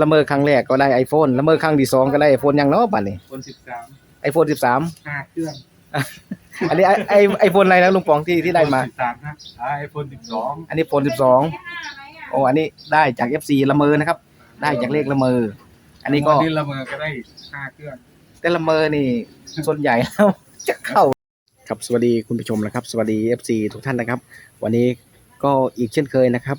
ละเมอครั้งแรกก็ได้ iPhone ละเมอครั้งที่สองก็ได้ iPhone ยังเนาะบัดนี้ คนสิบสาม iPhone 13 ห้าเครื่องอันนี้ไอไอไอโฟนอะไรนะลุงป๋องที่ที่ได้มา สิบสามนะไอโฟนสิบสองอันนี้โฟน12โอ้อันนี้ได้จาก FC ละเมอนะครับ ได้จากเลขละเมอ อันนี้ก็วันนี้ละเมอก็ได้ห้าเครื่อง แต่ละเมอนี่ ส่วนใหญ่แล้วจะเข้า ครับสวัสดีคุณผู้ชมนะครับ สวัสดี FC ทุกท่านนะครับ วันนี้ก็อีกเช่นเคยนะครับ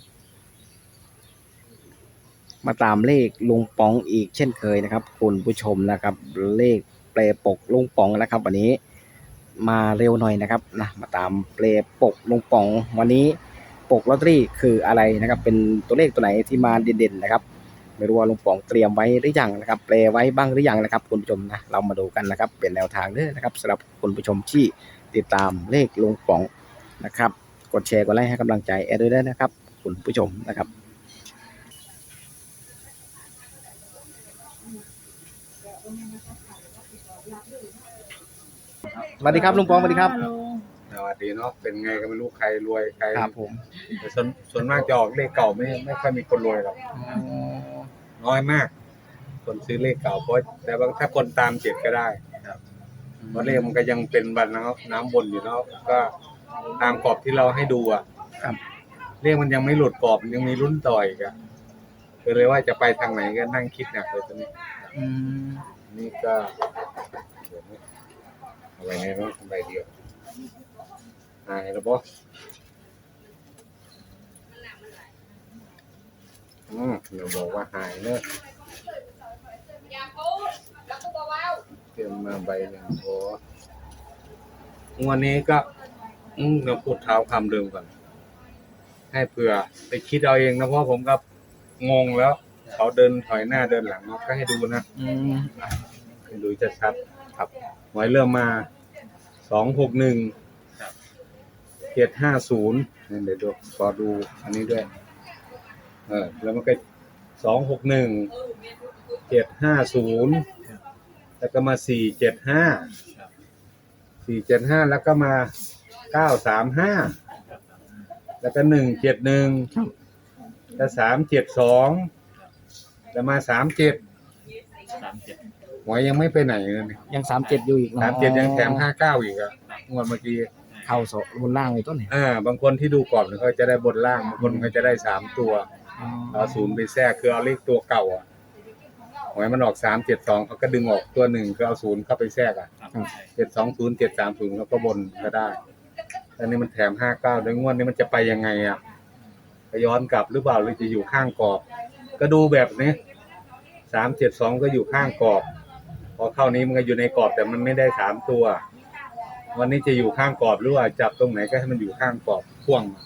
มาตามเลขลุงป๋องอีกเช่นเคยนะครับ คุณผู้ชมนะครับ เลขแปลปกลุงป๋องนะครับ วันนี้มาเร็วหน่อยนะครับนะมาตามแปลปกลุงป๋อง วันนี้ปกลอตเตอรี่คืออะไรนะครับ เป็นตัวเลขตัวไหนที่มาเด่นๆนะครับไม่รู้ว่าลุงป๋องเตรียมไว้หรือยังนะครับแปลไว้บ้างหรือยังนะครับ คุณผู้ชมนะเรามาดูกันนะครับ เป็นแนวทางเด้อนะครับสำหรับคุณผู้ชมที่ติดตามเลขลุงป๋องนะครับ กดแชร์กดไลค์ให้กำลังใจแอดด้วยนะครับ คุณผู้ชมนะครับ สวัสดีครับลุงป๋องสวัสดีครับ สวัสดีเนาะเป็นไงก็ไม่รู้ใครรวยใครครับผมแต่ส่วนส่วนมากจะออกเลขเก่าไม่ไม่ค่อยมีคนรวยหรอกน้อยมาก คนซื้อเลขเก่าเพราะแต่บางถ้าคนตามเจ็ดก็ได้เพราะเลขมันก็ยังเป็นบันน้ำน้ำบนอยู่เนาะก็ตามกรอบที่เราให้ดูอะครับเลขมันยังไม่หลุดกรอบมันยังมีรุ่นต่ออีกอะก็เลยว่าจะไปทางไหนก็นั่งคิดหนักเลยตอนนี้อืมนี่ก็เดี๋ยวนะอะ ไรเนี่ยเนาะใบเดียวหายแล้วบออืมเดี๋ยวบอกว่าหายเนอะเตรียมมาใบหนึ่งโอ้วันนี้ก็ อืมเดี๋ยวพูดเท้าคำเดิมก่อน ให้เผื่อไปคิดเอาเองนะเพราะผมก็งงแล้ว เขาเดินถอยหน้าเดินหลังก็ให้ดูนะอืมให้ดูจะชัดครับ หวยเริ่มมาสองหกหนึ่งเจ็ดห้าศูนย์เดี๋ยวดูขอดูอันนี้ด้วย เออ แล้วมันก็สองหกหนึ่งเจ็ดห้าศูนย์แล้วก็มาสี่เจ็ดห้าสี่เจ็ดห้าแล้วก็มาเก้าสามห้าแล้วก็หนึ่งเจ็ดหนึ่งแล้วสามเจ็ดสองแล้วมาสามเจ็ดสามเจ็ด หวยยังไม่ไปไหนเลยนี่ยังสามเจ็ดอยู่อีกเนอะสามเจ็ดยังแถมห้าเก้าอีกอะงวดเมื่อกี้เข้าโซบนล่างเลยต้นเนี่ยอ่าบางคนที่ดูก่อนเขาจะได้บนล่างบางคนเขาจะได้สามตัวเอาศูนย์ไปแทรกคือเอาเลขตัวเก่าอะหวยมันออกสามเจ็ดสองเขาก็ดึงออกตัวหนึ่งคือเอาศูนย์เข้าไปแทรกอะครับเจ็ดสองศูนย์เจ็ดสามศูนย์เขาก็บนก็ได้อันนี้มันแถมห้าเก้าด้วยงวดนี้มันจะไปยังไงอะจะย้อนกลับหรือเปล่าหรือจะอยู่ข้างกรอบ ก็ดูแบบนี้สามเจ็ดสองก็อยู่ข้างกรอบ พอเข้านี้มันก็อยู่ในกรอบแต่มันไม่ได้สามตัว วันนี้จะอยู่ข้างกรอบหรือว่าจับตรงไหนก็ให้มันอยู่ข้างกรอบพ่วงมา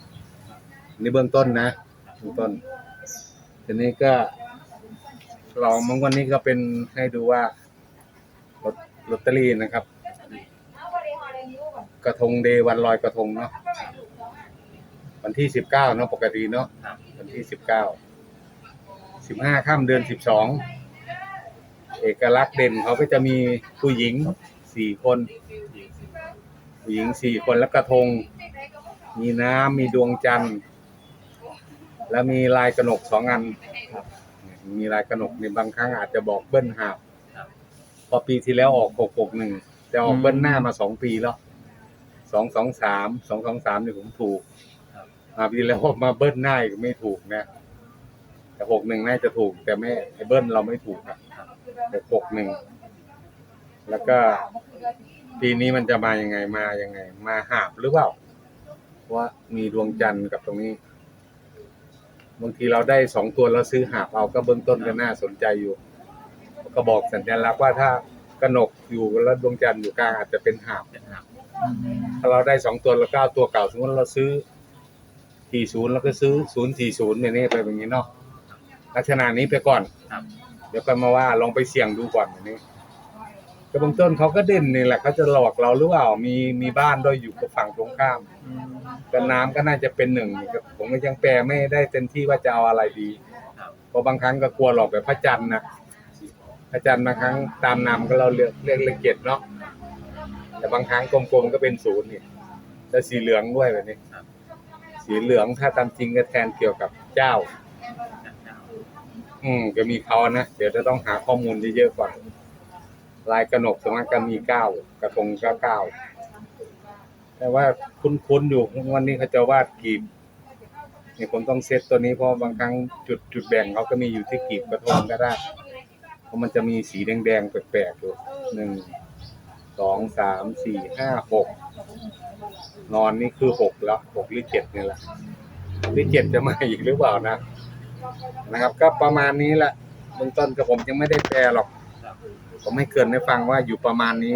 อันนี่เบื้องต้นนะเบื้องต้นทีนี้ก็ลองมันวันนี้ก็เป็นให้ดูว่าลอตเตอรี่นะครับ กระทงเดวันลอยกระทงเนาะวันที่สิบเก้าเนาะปกติเนาะวันที่สิบเก้าสิบห้าข้ามเดือนสิบสอง เอกลักษณ์เด่นเขาก็จะมีผู้หญิงสี่คนผู้หญิงสี่คนแล้วกระทง มีน้ำมีดวงจันทร์ แล้วมีลายกระหนกสองอันมีลายกระหนกในบางครั้งอาจจะบอกเบิ้ลหาบครับพอปีที่แล้วออกหกหกหนึ่งแต่ออกเบิ้ลหน้ามาสองปีแล้วสองสองสามสองสองสามเนี่ยผมถูกมาปีที่แล้วมาเบิ้ลหน้าอีกไม่ถูกนะแต่หกหนึ่งน่าจะถูก แต่ไม่ไอเบิ้ลเราไม่ถูกนะแต่ หกหนึ่งแล้วก็ปีนี้มันจะมายังไงมายังไง มาหาบหรือเปล่าเพราะว่ามีดวงจันทร์กับตรงนี้บางทีเราได้สองตัวเราซื้อหาบเอาก็เบื้องต้นก็น่าสนใจอยู่ ก็บอกสัญลักษณ์ว่าถ้ากระหนกอยู่แล้วดวงจันทร์อยู่กลางอาจจะเป็นหาบเป็นหักถ้าเราได้สองตัวแล้วก็เอาตัวเก่าสมมติเราซื้อสี่ศูนย์แล้วก็ซื้อศูนย์สี่ศูนย์เนี่ยนี่ไปแบบนี้เนาะลักษณะนี้ไปก่อนครับ เดี๋ยวก็มาว่าลองไปเสี่ยงดูก่อนอันนี้ก็เบื้องต้นเขาก็เด่นนี่แหละเขาจะหลอกเราหรือเปล่ามีมีบ้านด้วยอยู่กับฝั่งตรงข้ามก็น้ำก็น่าจะเป็นหนึ่งผมก็ยังแปลไม่ได้เต็มที่ว่าจะเอาอะไรดีเพราะบางครั้งก็กลัวหลอกแบบพระจันทร์นะพระจันทร์บางครั้งตามนามก็เราเรียกเรียกเลขเจ็ดเนาะแต่บางครั้งกลมๆก็เป็นศูนย์นี่แล้วสีเหลืองด้วยแบบนี้ สีเหลืองถ้าตามจริงก็แทนเกี่ยวกับเจ้า จัดเจ้าออืมก็มีเขานะ เดี๋ยวจะต้องหาข้อมูลเยอะๆก่อนลายกระหนกสมมติก็มีเก้ากระทงก็เก้าแต่ว่าคุ้นๆอยู่วันนี้เขาจะวาดกีบนี่ผมต้องเซตตัวนี้เพราะบางครั้งจุดจุดแบ่งเขาก็มีอยู่ที่กีบกระทงก็ได้เพราะมันจะมีสีแดงๆแปลกๆอยู่หนึ่งสองสามสี่ห้าหกนอนนี่คือหกแล้วหกหรือเจ็ดนี่แหละหรือเจ็ดจะมาอีกหรือเปล่านะ นะครับ ก็ประมาณนี้แหละเบื้องต้นกับผมยังไม่ได้แปลหรอก ผมให้เกินให้ฟังว่าอยู่ประมาณนี้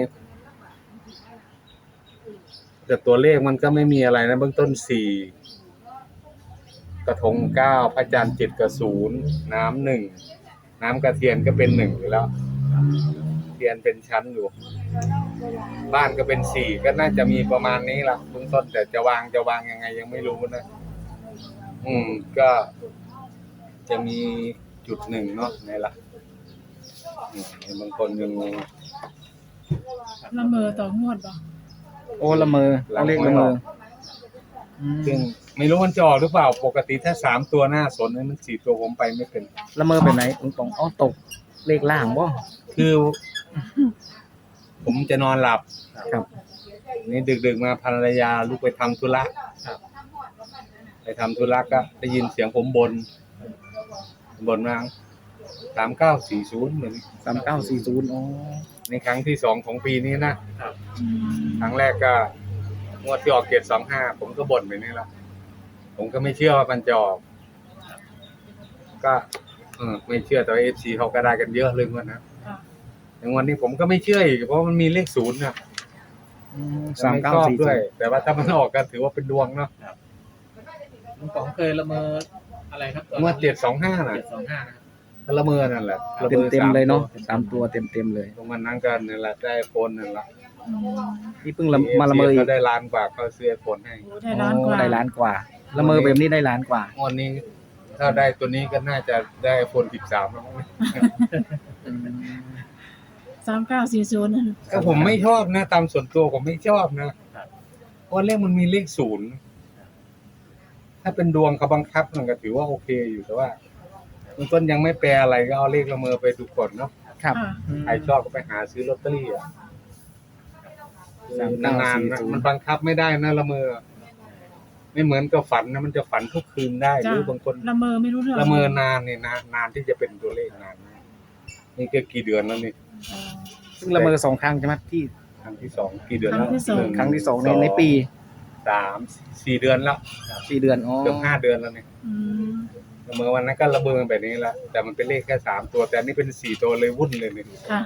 แต่ตัวเลขมันก็ไม่มีอะไรนะ เบื้องต้นสี่กระทงเก้าพระจันทร์เจ็ดกระศูนย์น้ำหนึ่งน้ำกระเทียนก็เป็นหนึ่งอยู่แล้วเทียนเป็นชั้นอยู่ บ้านก็เป็นสี่ก็น่าจะมีประมาณนี้ละเบื้องต้นแต่จะวางจะวางยังไงยังไม่รู้นะ อืมก็ จะมีจุดหนึ่งเนาะในละอืมบางคนยังงงละเมอต่องวดบ่โอ้ละเมอเอาเลขละเมออืมซึ่งไม่รู้มันจะออกหรือเปล่าปกติถ้าสามตัวหน้าสนเนี่ยมันสี่ตัวผมไปไม่เป็นละเมอแบบไหนลุงป๋องอ๋อตกเลขล่างบ่คือ ผมจะนอนหลับครับนี่ดึกๆมาภรรยาลุกไปทำธุระไปทำธุระก็ได้ยินเสียงผมบน บนมาสามเก้าสี่ศูนย์เหมือนสามเก้าสี่ศูนย์อ๋อในครั้งที่สองของปีนี้นะอืมครั้งแรกก็งวดที่ออกเกตสองห้าผมก็บ่นไปนี่แหละผมก็ไม่เชื่อว่ามันจะออก ก็เออไม่เชื่อแต่เอฟซีเขาก็ได้กันเยอะเลยวันนะค่ะ ในวันนี้ผมก็ไม่เชื่ออีกเพราะมันมีเลขศูนย์นะสามไม่เก้าชอบสี่ด้วยแต่ว่าถ้ามันออกก็ถือว่าเป็นดวงเนาะลุงป๋องเคยละเมอ อะไรครับงวดเจ็ดสองห้าน่ะเจ็ดสองห้านะครับ ละเมอนั่นแหละละเต็มอเต็มสาๆเลยเนาะตัวสามตัวเต็มเต็มๆเลยตรงวันนั้นกันนั่นแหละได้โฟนนั่นแหละอืมนี่เพิ่งละมาละเมออีเขากได้ล้านกว่าเขาซื้อโฟนให้โอ้ได้ล้านกว่า โอ้ได้ล้านกว่าละเมอแบบนี้ได้ล้านกว่า งวดนี้ถ้าได้ตัวนี้ก็น่าจะได้โฟนสิบสามแล้วมั้ง สามเก้าสี่ศูนย์ ก็ผมไม่ชอบนะ ตามส่วนตัวผมไม่ชอบนะเพราะเลขมันมีเลขศูนย์ ถ้าเป็นดวงเขาบังคับมันก็ถือว่าโอเคอยู่แต่ว่าเบื้องต้นยังไม่แปลอะไรก็เอาเลขละเมอไปดูก่อนเนาะครับค่ะใครชอบก็ไปหาซื้อลอตเตอรี่อะสามเก้านานสี่ๆนะศูนย์มันบังคับไม่ได้นะละเมอไม่เหมือนกับฝันนะมันจะฝันทุกคืนได้หจ้ะ รือบางคนละเมอไม่รู้เรื่องละเมอนานเนี่ยนานนานที่จะเป็นตัวเลขนานมากนี่ก็กี่เดือนแล้วนี่อ๋อซึ่งละเมอสองครั้งใช่ไหมที่ครั้งที่สองกี่เดือนแล้วครั้งที่สองหนึ่ครั้งที่สองในในปี สามสี่เดือนแล้วสี่เดือนอ๋อเกือบห้าเดือนแล้วเนี่ยอืมละเมอวันนั้นก็ระเบิดแบบนี้แหละแต่มันเป็นเลขแค่สามตัว แต่อันนี่เป็นสี่ตัวเลยวุ่นเลยเนี่ยค่ะ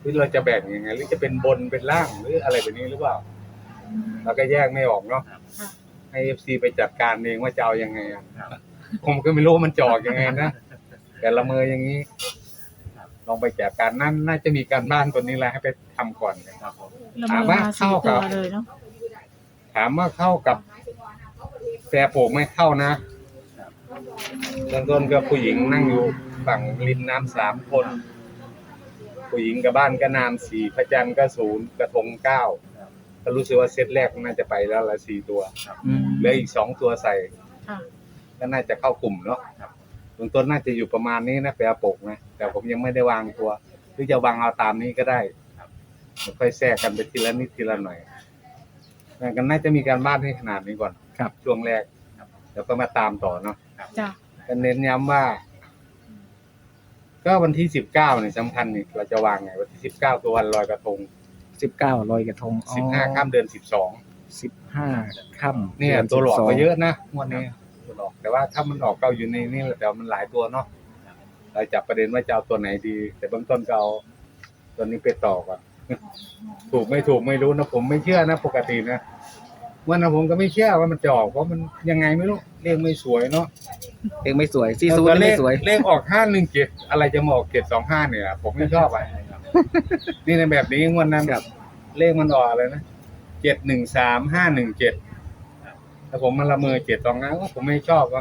หรือเราจะแบ่งยังไงหรือจะเป็นบนเป็นล่างหรืออะไรแบบนี้หรือเปล่า เราก็แยกไม่ออกเนาะค่ะ ให้เอฟซีไปจัดการเองว่าจะเอายังไงอะผมก็ไม่รู้ว่ามันจะออกยังไงนะแต่ละเมออย่างนี้ลองไปจัดการนั่นน่าจะมีการบ้านคนนี้แหละให้ไปทำก่อนครับผมละเมอถามว่ามาเข้าสี่กัตับ วเลยเนาะ ถามว่าเข้ากับแฟร์โปกไม่เข้านะเริ่มต้นก็ผู้หญิงนั่งอยู่ฝั่งริมน้ำสามคน ผู้หญิงกับบ้านก็นามสี่พระจันทร์ก็ศูนย์กระทงเก้าก็รู้สึกว่าเซตแรกน่าจะไปแล้วละสี่ตัวเหลืออีกสองตัวใส่ก็น่าจะเข้ากลุ่มเนาะเบื้องต้นน่าจะอยู่ประมาณนี้นะแปรปกนะแต่ผมยังไม่ได้วางตัว หรือจะวางเอาตามนี้ก็ได้ค่อยแทรกกันไปทีละนิดทีละหน่อย กันน่าจะมีการบ้านให้ขนาดนี้ก่อนครับ ช่วงแรกแล้วก็มาตามต่อเนาะจ้ะก็เน้นย้ำว่า ก็วันที่สิบเก้าเนี่ยสำคัญนี่เราจะวางไง วันที่สิบเก้าคือวันลอยกระทงสิบเก้าลอยกระทงอ๋อสิบห้าข้ามเดือนสิบสองสิบห้าค่ำเนี่ยดืตัวหลอก12ก็เยอะนะงวันนี้ตัวหลอกแต่ว่าถ้ามันออกเก้าอยู่ในนี่แหละแต่ว่ามันหลายตัวเนาะเราจับประเด็นว่าจะเอาตัวไหนดี แต่เบื้องต้นก็เอาตัวนี้ไปต่อก่อน ถูกไม่ถูกไม่รู้นะผมไม่เชื่อนะปกตินะวันนั้นผมก็ไม่เชื่อว่ามันจะออกเพราะมันยังไงไม่รู้เลขไม่สวยเนาะเองไม่สวยสี่ศูนย์เลไม่ขสวย เลขออกห้าหนึ่งเจ็ดอะไรจะมาออกเจ็ดสองห้าเนี่ย ผมไม่ชอบอะนี่ในแบบนี้งวันนั้นครับเลขมันออกอะไรนะเจ็ดหนึ่งสามห้าหนึ่งเจ็ดถ้าผมมาละเมอเจ็ดสองห้าก็ผมไม่ชอบก็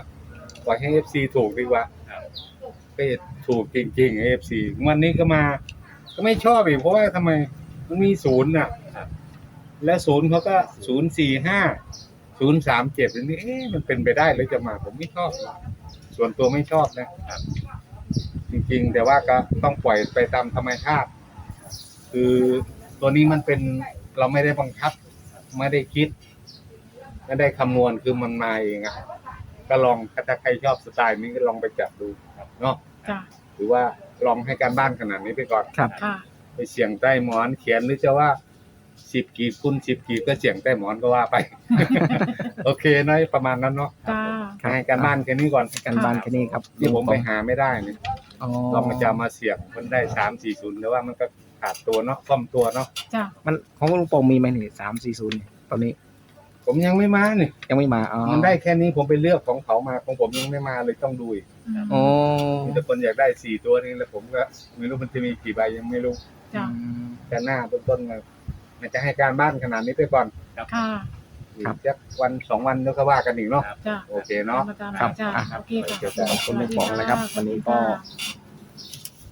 ปล่อยให้เอฟซีถูกดีกว่าก็ถูกจริงๆเอฟซีวันนี้ก็มา ก็ไม่ชอบอีกเพราะว่าทำไมมันมีศูนย์น่ะและศูนย์เขาก็ศูนย์สี่ห้าศูนย์สามเจ็ดอันนี้เอ๊ะมันเป็นไปได้หรือจะมา ผมไม่ชอบ ส่วนตัวไม่ชอบนะจริงๆ แต่ว่าก็ต้องปล่อยไปตามธรรมชาติ คือตัวนี้มันเป็นเราไม่ได้บังคับ ไม่ได้คิด ไม่ได้คำนวณคือมันมาเองอะก็ลองถ้าใครชอบสไตล์นี้ก็ลองไปจับดูเนาะจ้ะ หรือว่า ลองให้การบ้านขนาดนี้ไปก่อนครับ ค่ะ ไปเสียงใต้หมอนเขียนหรือจะว่าสิบกีบคูณสิบกีบก็เสียงใต้หมอนก็ว่าไป โอเคเนอะประมาณนั้นเนาะจ้า ครับ ให้การบ้านแค่นี้ก่อนการบ้านแค่นี้ครับที่ผมไปหาไม่ได้เนี่ยอ๋อลองมาจะมาเสียงมันได้สามสี่ศูนย์แต่ว่ามันก็ขาดตัวเนาะซ่อมตัวเนาะจ้ะมันของลุงปองมีไหมนี่สามสี่ศูนย์ตอนนี้ผมยังไม่มาเนี่ยยังไม่มาอ๋อมันได้แค่นี้ผมไปเลือกของเขามาของผมยังไม่มาเลยต้องดูอีก อืมอ๋อมีแต่คนอยากได้สี่ตัวนี้แล้วผมก็ไม่รู้มันจะมีกี่ใบยังไม่รู้จ้ะแต่หน้าต้นต้นๆมามันจะให้การบ้านขนาดนี้ไปก่อนค่ะอีกสักวันสองวันแล้วก็ว่ากันอีกเนาะจ้ะโอเคเนาะตมครับจ้ะอะ โอเคค่ะเดี๋ยวจะขอบคุณลุงปองนะครับวันนี้ก็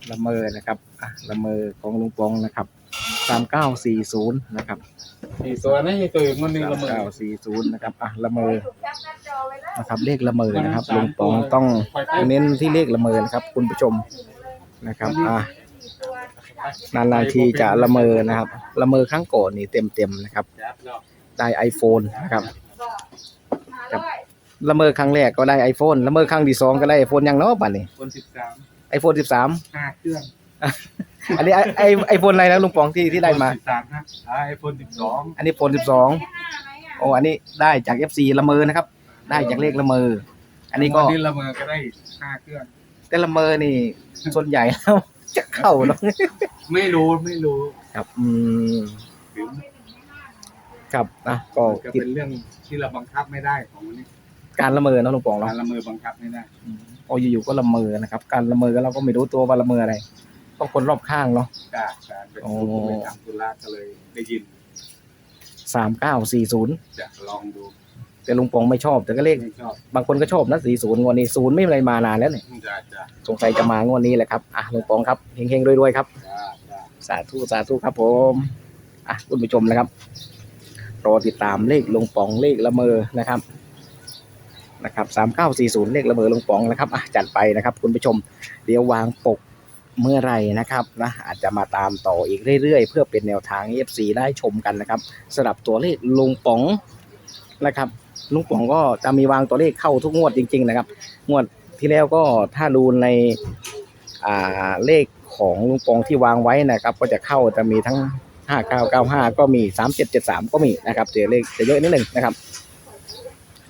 ละเมอนะครับอะละเมอของลุงปองนะครับสามเก้าสี่ศูนย์นะครับ สี่ตัวนะอีกตัวอีกมันหนึ่งสาละมหมือเก้าสี่ศูนย์นะครับอะละเมอนะครับเลขละเมอนะครับลุงปองต้องเน้นที่เลขละเมอนะครับ คุณผู้ชมนะครับอะนานๆทีจะละเมอนะครับ ละเมอครั้งก่อนนี่เต็มเต็มๆนะครับ ได้ iPhone นะครับครับละเมอครั้งแรกก็ได้ iPhone ละเมอครั้งที่สองก็ได้ iPhone ยังเนาะบัดนี้คนสิบสาม iPhone 13ห้าเครื่อง อันนี้ไอไอไอโฟนอะไรนะลุงปองที่ที่ได้มาสิบสามนะไอโฟนสิบสองอันนี้โฟนสิบสองโอ้อันนี้ได้จาก FC ละเมอนะครับ ได้จากเลขละเมอ อันนี้ก็วันนี้ละเมอก็ได้ห้าเครื่อง แต่ละเมอนี่ ส่วนใหญ่แล้วจะเข้าเนาะไม่รู้ไม่รู้ครับอืมหรือครับนะก็จะติดเป็นเรื่องที่เราบังคับไม่ได้ของมันนี่การละเมอเนาะลุงปองกาเนาะรละเมอบังคับไม่ได้ โอ้อยู่ๆก็ละเมอนะครับ การละเมอก็เราก็ไม่รู้ตัวว่าละเมออะไร ต้องคนรอบข้างเนาะ จากการเป็นโอ้ผู้ไปทำธุระก็เลยได้ยินสามเก้าสี่ศูนย์จะลองดูแต่ลุงปองไม่ชอบ แต่ก็เลข ไม่ชอบบางคนก็ชอบนะสี่ศูนย์งวดนี้ศูนย์ไม่มีอะไรมานานแล้วเนี่ยจะจะสงสัยจะมางวดนี้แหละครับอะลุงปองครับเฮงๆรวยๆครับ จะจะสาธุสาธุครับผมอะคุณผู้ชมนะครับรอติดตามเลขลงปองเลขละเมอนะครับนะครับสามเก้าสี่ศูนย์เลขละเมอลงปองนะครับอะจัดไปนะครับ คุณผู้ชม เดี๋ยววางปก เมื่อไรนะครับนะอาจจะมาตามต่ออีกเรื่อยๆ เพื่อเป็นแนวทาง FC ได้ชมกันนะครับสำหรับตัวเลขลุงป๋องนะครับลุงป๋องก็จะมีวางตัวเลขเข้าทุกงวดจริง ๆ นะครับ งวดที่แล้วก็ถ้าดูในเลขของลุงปองที่วางไว้นะครับ ก็จะเข้าจะมีทั้ง 5995 ก็มี 3773 ก็มีนะครับเจอเลขจะเยอะนิดหนึ่งนะครับ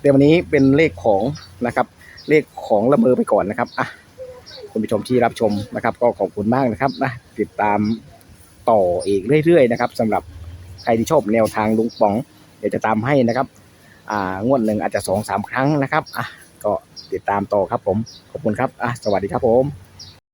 เดี๋ยววันนี้เป็นเลขของนะครับ เลขของละเมอไปก่อนนะครับอะ คุณผู้ชมที่รับชมนะครับ ก็ขอบคุณมากนะครับนะติดตามต่ออีกเรื่อยๆนะครับสำหรับใครที่ชอบแนวทางลุงป๋อง เดี๋ยวจะตามให้นะครับ อ่างวดหนึ่งอาจจะสองสามครั้งนะครับอะก็ติดตามต่อครับผมขอบคุณครับอะสวัสดีครับผม